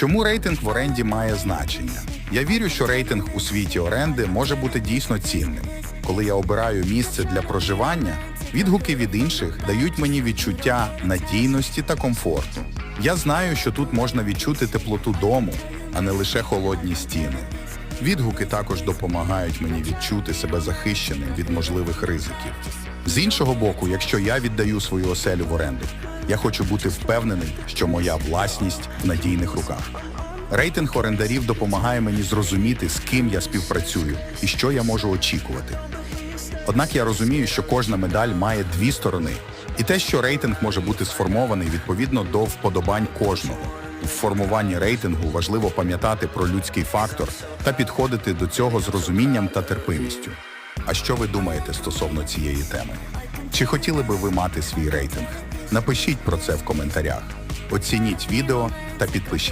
Чому рейтинг в оренді має значення? Я вірю, що рейтинг у світі оренди може бути дійсно цінним. Коли я обираю місце для проживання, відгуки від інших дають мені відчуття надійності та комфорту. Я знаю, що тут можна відчути теплоту дому, а не лише холодні стіни. Відгуки також допомагають мені відчути себе захищеним від можливих ризиків. З іншого боку, якщо я віддаю свою оселю в оренду, я хочу бути впевнений, що моя власність в надійних руках. Рейтинг орендарів допомагає мені зрозуміти, з ким я співпрацюю і що я можу очікувати. Однак я розумію, що кожна медаль має дві сторони, і те, що рейтинг може бути сформований відповідно до вподобань кожного. Формуванні рейтингу важливо пам'ятати про людський фактор та підходити до цього з розумінням та терпимістю. А що ви думаєте стосовно цієї теми? Чи хотіли би ви мати свій рейтинг? Напишіть про це в коментарях. Оцініть відео та підпишіться